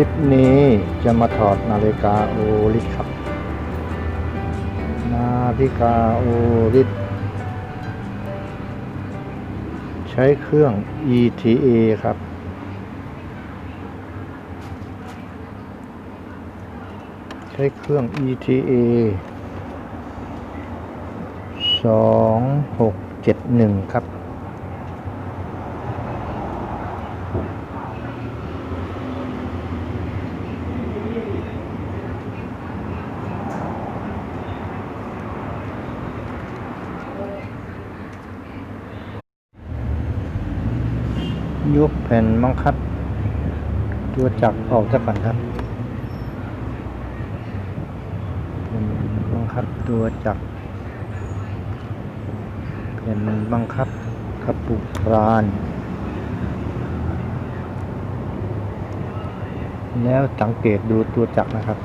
ลิปนี้จะมาถอดนาฬิกาโอลิสครับ นาฬิกาโอลิสใช้เครื่อง ETA ครับ ใช้เครื่อง ETA สองหกเจ็ดหนึ่งครับ ยกแผ่นบังคับตัวจักรออกจากก่อนครับแผ่นบังคับตัวจักรแผ่นบังคับกระปุกรานแล้วสังเกตดูตัวจักรนะครับ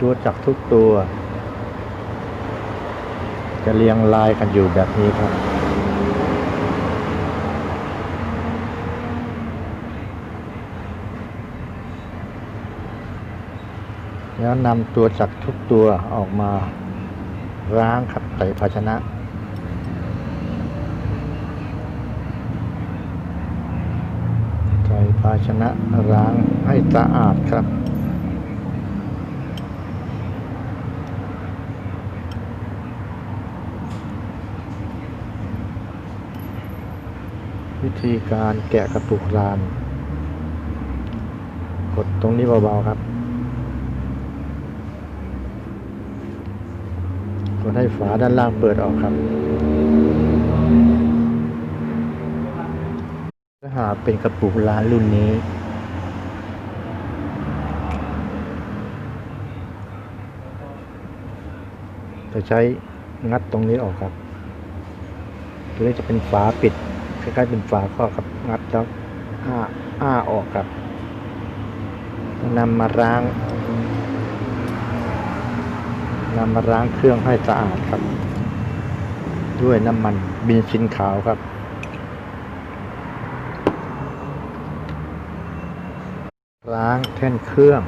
ตัวจักรทุกตัว จะเรียงรายกันอยู่แบบนี้ครับ แล้วนำตัวจักรทุกตัวออกมาล้างขับใส่ภาชนะ ใส่ภาชนะล้างให้สะอาดครับวิธีการแกะกระปุกราน กดตรงนี้เบาๆครับ กดให้ฝาด้านล่างเปิดออกครับถ้าหาเป็นกระปุกร้านรุ่นนี้ จะใช้งัดตรงนี้ออกครับ ตัวนี้จะเป็นฝาปิดคล้ายๆเป็นฝาครอครับงัดแล้วอ้าอ้าออกครับนำมาล้าง นำมาล้างเครื่องให้สะอาดครับ ด้วยน้ำมันบินซินขาวครับล้างแท่นเครื่อง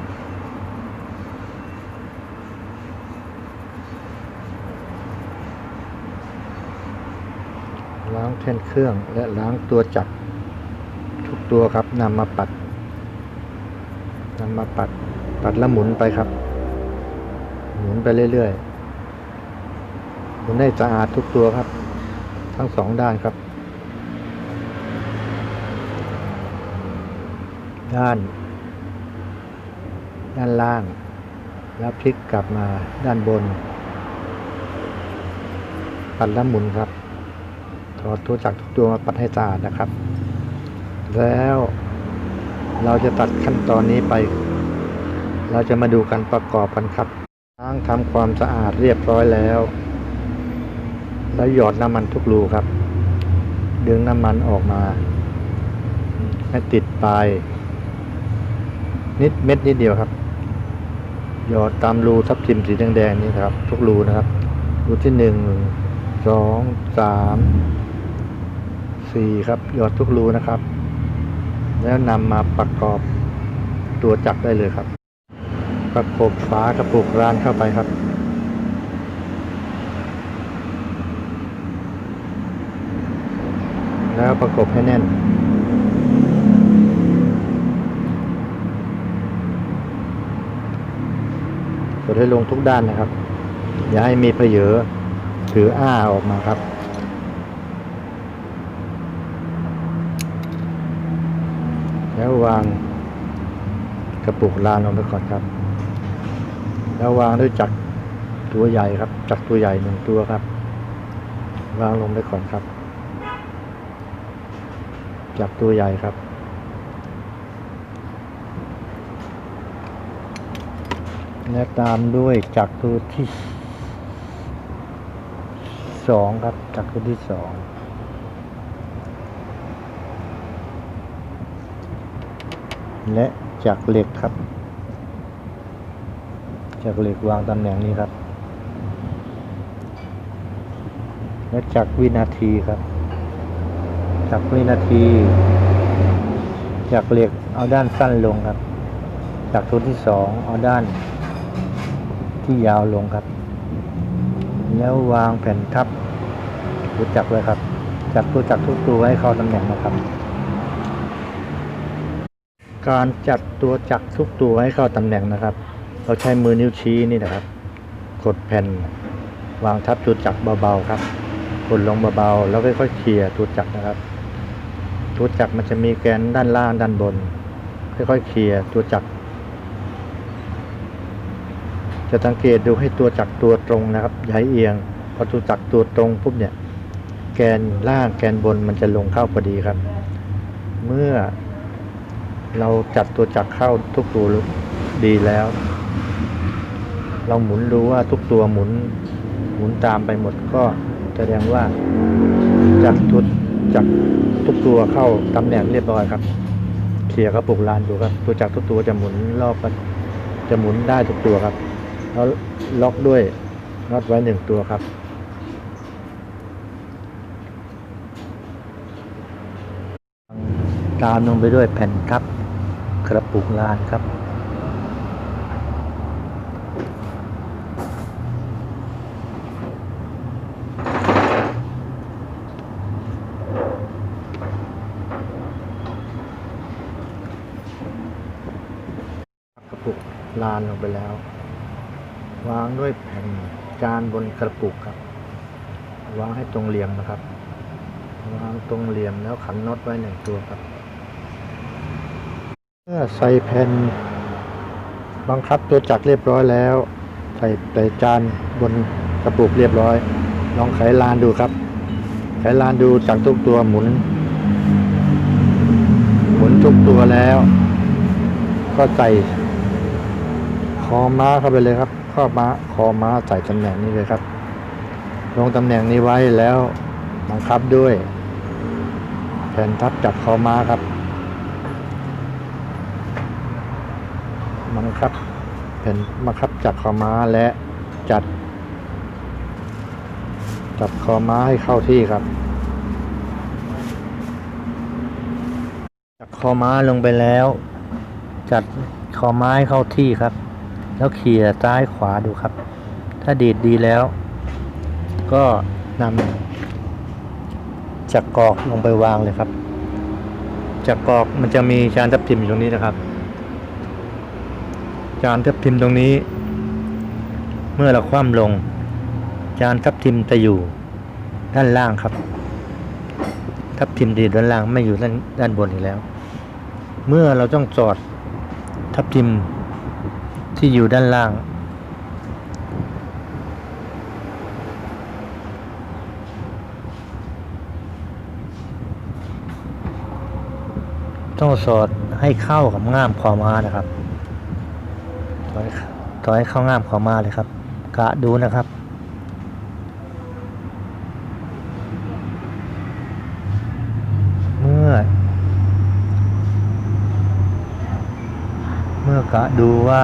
ล้างแท่นเครื่องและล้างตัวจักรทุกตัวครับนำมาปัดนำมาปัดปัดแล้วหมุนไปครับ หมุนไปเรื่อยๆหมุนให้สะอาดทุกตัวครับ ทั้งสองด้านครับ ด้าน ด้านล่าง แล้วพลิกกลับมาด้านบน ปัดแล้วหมุนครับถอดตัวจักรทุกตัวมาปัดให้สะอาดนะครับ แล้วเราจะตัดขั้นตอนนี้ไป เราจะมาดูการประกอบกันครับ ล้างทำความสะอาดเรียบร้อยแล้ว แล้วหยอดน้ำมันทุกรูครับ ดึงน้ำมันออกมา ให้ติดปลายนิดเม็ดนิดเดียวครับ หยอดตามรูทับทิมสีแดงๆนี่ครับ ทุกรูนะครับ รูที่หนึ่งสองสามสี่ครับ หยอดทุกรูนะครับ แล้วนำมาประกอบตัวจักรได้เลยครับ ประกบฝากระปุกร้านเข้าไปครับ แล้วประกบให้แน่น กดให้ลงทุกด้านนะครับ อย่าให้มีเพเยอถืออ้าออกมาครับแล้ววางกระปุกลานลงไปก่อนครับ แล้ววางด้วยจักรตัวใหญ่ครับ จักรตัวใหญ่หนึ่งตัวครับ วางลงไปก่อนครับ จักรตัวใหญ่ครับและตามด้วยจักรตัวที่สองครับจักรตัวที่สองและจักรเหล็กครับ จักรเหล็กวางตำแหน่งนี้ครับและจักรวินาทีครับ จักรวินาที จักรเหล็กเอาด้านสั้นลงครับจากตัวที่สองเอาด้านที่ยาวลงครับ แล้ววางแผ่นทับตัวจักรไว้ครับ จับตัวจักรทุกตัวให้เข้าตำแหน่งนะครับ การจัดตัวจักรทุกตัวให้เข้าตำแหน่งนะครับ เราใช้มือนิ้วชี้นี่นะครับ กดแผ่นวางทับตัวจักรเบาๆครับ กดลงเบาๆแล้วค่อยๆเคลียร์ตัวจักรนะครับ ตัวจักรมันจะมีแกนด้านล่างด้านบน ค่อยๆเคลียร์ตัวจักรจะสังเกตดูให้ตัวจักรตัวตรงนะครับย่าให้เอียงพอตัวจักรตัวตรงปุ๊บเนี่ย แกนล่างแกนบนมันจะลงเข้าพอดีครับ เมื่อเราจัดตัวจักรเข้าทุกตัวดีแล้ว เราหมุนดูว่าทุกตัวหมุนหมุนตามไปหมดก็แสดงว่าจักรทุกจักรทุกตัวเข้าตำแหน่งเรียบร้อยครับเคลียร์กระปุกลานดูครับ ตัวจักรทุกตัวจะหมุนรอบจะหมุนได้ทุกตัวครับแล้วล็อกด้วยน็อตไว้หนึ่งตัวครับตามลงไปด้วยแผ่นทับกระปุกลานครับ กระปุก ลานลงไปแล้ว วางด้วยแผ่นจานบนกระปุกครับ วางให้ตรงเหลี่ยมนะครับ วางตรงเหลี่ยมแล้วขันน็อตไว้หนึ่งตัวครับเมื่อใส่แผ่นบังคับตัวจักรเรียบร้อยแล้ว ใส่ใส่จานบนกระปุกเรียบร้อย ลองไขลานดูครับ ไขลานดูจากทุกตัวหมุน หมุนทุกตัวแล้ว ก็ใส่ คอม้าเข้าไปเลยครับข้อม้าคอม้าใส่ตำแหน่งนี้เลยครับ ลงตำแหน่งนี้ไว้แล้วบังคับด้วย แผ่นทับจับคอม้าครับบังคับแผ่นบังคับจับคอม้าและจัด จับคอม้าให้เข้าที่ครับ จับคอม้าลงไปแล้ว จัดคอไม้เข้าที่ครับ แล้วเขี่ยซ้ายขวาดูครับ ถ้าดีดดีแล้ว ก็นำจักรกอกลงไปวางเลยครับจักรกอกมันจะมีจานทับทิมอยู่ตรงนี้นะครับ จานทับทิมตรงนี้ เมื่อเราคว่ำลง จานทับทิมจะอยู่ด้านล่างครับ ทับทิมดีดด้านล่างไม่อยู่ด้านด้านบนอีกแล้ว เมื่อเราต้องจอดทับทิม ที่อยู่ด้านล่าง ต้องสอดให้เข้ากับง่ามขอม้านะครับต่อยต่อยให้เข้าง่ามขอม้าเลยครับ กะดูนะครับเมื่อเมื่อกะดูว่า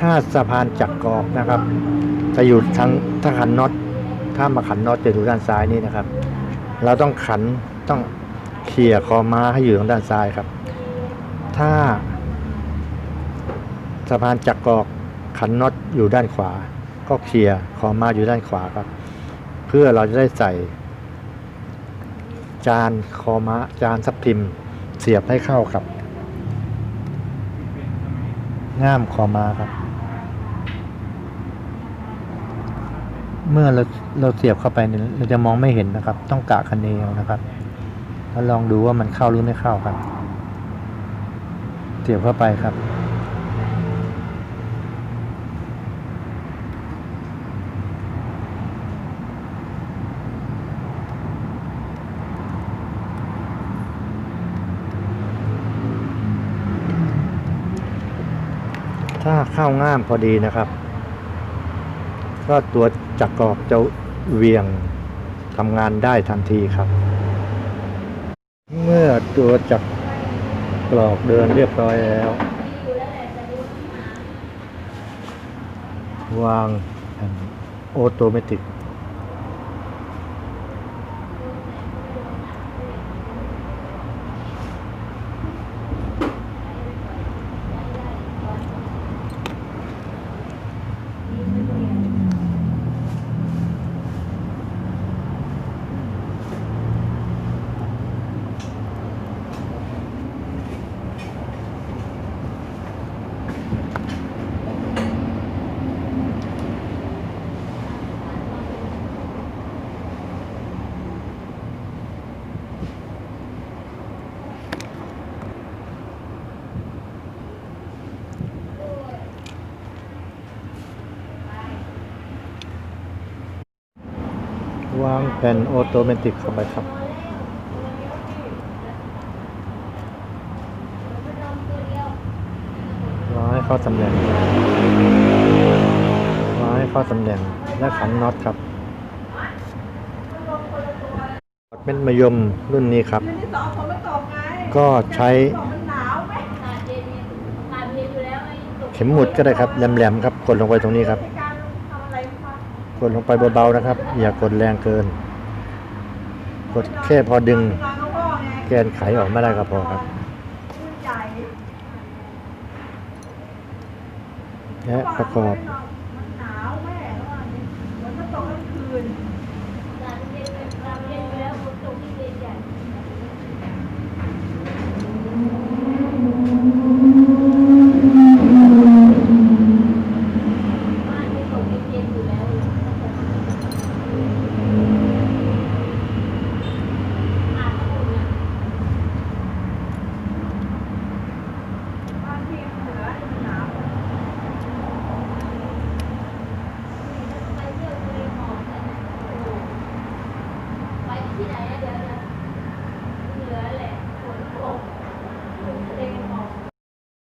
ถ้าสะพานจักรกอกนะครับจะอยู่ทางถ้าขันน็อตถ้ามาขันน็อตจะอยู่ด้านซ้ายนี่นะครับ เราต้องขันต้องเขี่ยคอม้าให้อยู่ทางด้านซ้ายครับ ถ้าสะพานจักรกอกขันน็อตอยู่ด้านขวา ก็เคลียร์คอม้าอยู่ด้านขวาครับ เพื่อเราจะได้ใส่ จานคอม้าจานซับพิมเสียบให้เข้ากับง่ามคอม้าครับ เมื่อเราเราเสียบเข้าไปเนี่ยเราจะมองไม่เห็นนะครับ ต้องกะคะเนเอานะครับแล้วลองดูว่ามันเข้าหรือไม่เข้าครับ เสียบเข้าไปครับ ถ้าเข้าง่ามพอดีนะครับ ก็ตัวจักรกอบจะเวียงทำงานได้ทันทีครับ เมื่อตัวจักรกรอกเดินเรียบร้อยแล้ว วางแผ่นออโตเมติก วางแผ่นออโตเมติกเข้าไปครับวางให้เข้าตำแหน่งวางให้เข้าตำแหน่ง และขันน็อตครับเม็ดมะยมรุ่นนี้ครับที่สองฝนมันตกไงก็ใช้ตกมันหนาวไหมเข็มหมุดก็ได้ครับแหลมๆครับ กดลงไปตรงนี้ครับ กดลงไปเบาๆนะครับ อย่ากดแรงเกิน กดแค่พอดึงแกนไขออกไม่ได้ก็พอครับและประกอบ